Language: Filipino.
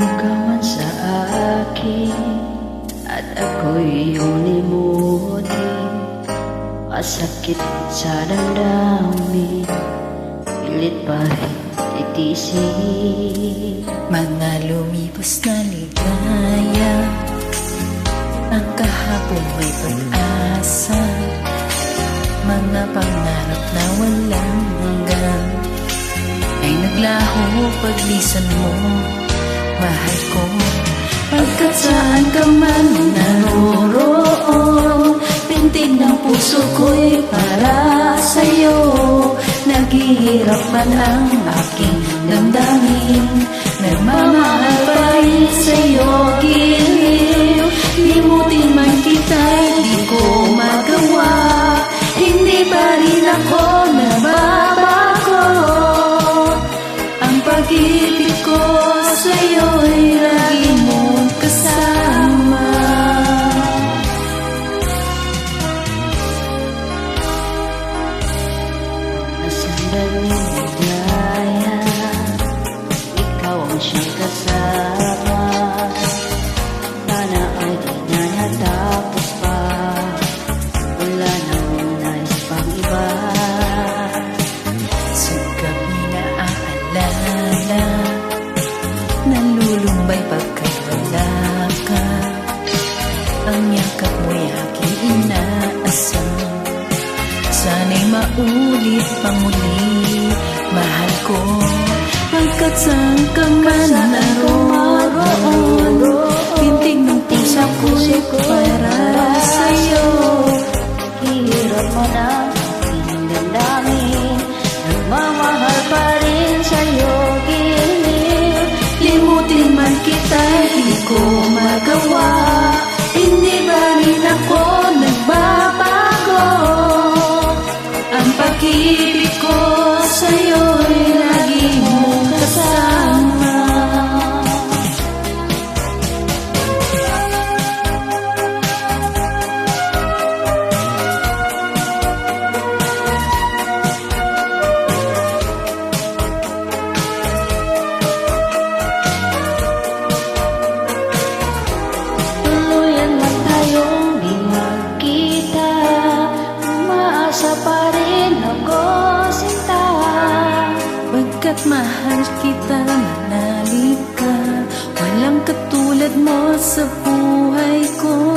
ka man sa akin At ako'y iyong limutin Masakit sa damdamin Pilit pa titisin Mga lumipos na ligaya Ang kahapon may pag-asa. Mga pangarap na walang hanggan Ay naglaho paglisan mo Mahal ko. Pagkat saan ka man naroroon Pintig ng puso ko'y para sa'yo. Naghihirap man ang aking damdamin pag-ibig ko sa'yo'y lagi Ang yakap mo'y aking inaasam Sana'y maulit pang muli Mahal ko Pagkat saan ka man naroon. Pintig ng puso ko'y para pag-ibig ko sa'yo'y mahal kita, manalik ka Walang katulad mo sa buhay ko